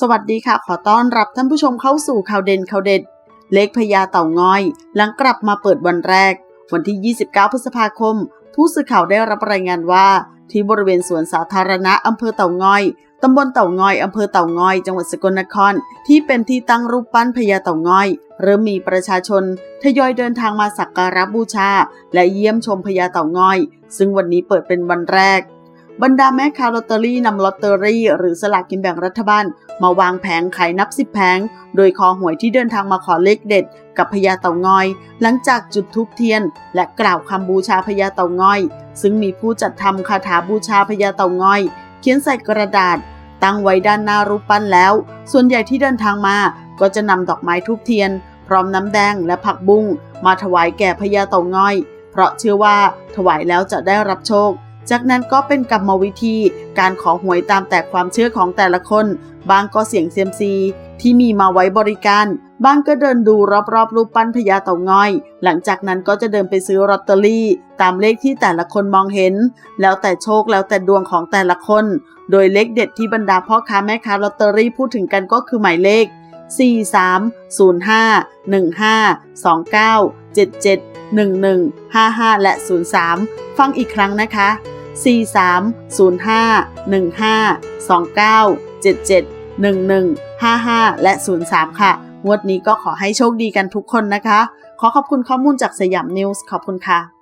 สวัสดีค่ะ ขอต้อนรับท่านผู้ชมเข้าสู่ข่าวเด่นข่าวเด็ด เลขพญาเต่างอย หลังกลับมาเปิดวันแรก วันที่ 29 พฤษภาคม ผู้สื่อข่าวได้รับรายงานว่า ที่บริเวณสวนสาธารณะอำเภอเต่างอยตำบลเต่างอยอำเภอเต่างอย จังหวัดสกลนคร ที่เป็นที่ตั้งรูปปั้นพญาเต่างอย เริ่มมีประชาชนทยอยเดินทางมาสักการะบูชา และเยี่ยมชมพญาเต่างอย ซึ่งวันนี้เปิดเป็นวันแรก บรรดาแม่ค้าลอตเตอรี่นำลอตเตอรี่ หรือสลากกินแบ่งรัฐบาล มาวางแผงขายนับสิบแผง โดยคอหวยที่เดินทางมาขอเลขเด็ด กับพญาเต่างอย หลังจากจุดธูปเทียน และกล่าวคำบูชาพญาเต่างอย ซึ่งมีผู้จัดทำคาถาบูชาพญาเต่างอย เขียนใส่กระดาษ ตั้งไว้ด้านหน้ารูปปั้นแล้ว ส่วนใหญ่ที่เดินทางมา ก็จะนำดอกไม้ทูบเทียน พร้อมน้ำแดงและผักบุ้งมาถวายแก่พญาเต่างอย เพราะเชื่อว่าถวายแล้วจะได้รับโชค จากนั้นก็เป็นกรรมวิธีการขอหวยตามแต่ความเชื่อของแต่ละคน บางก็เสี่ยงเซียมซีที่มีมาไว้บริการ บางก็เดินดูรอบๆรูปปั้นพญาเต่างอย หลังจากนั้นก็จะเดินไปซื้อลอตเตอรี่ ตามเลขที่แต่ละคนมองเห็น แล้วแต่โชคแล้วแต่ดวงของแต่ละคน โดยเลขเด็ดที่บรรดาพ่อค้าแม่ค้าลอตเตอรี่พูดถึงกันก็คือหมายเลข 43 05 15 29 77 11 55 และ 03 ฟังอีกครั้งนะคะ 43 05 15 29 77 11 55 และ 03 ค่ะ งวดนี้ก็ขอให้โชคดีกันทุกคนนะคะ ขอขอบคุณข้อมูลจากสยามนิวส์ขอบคุณค่ะ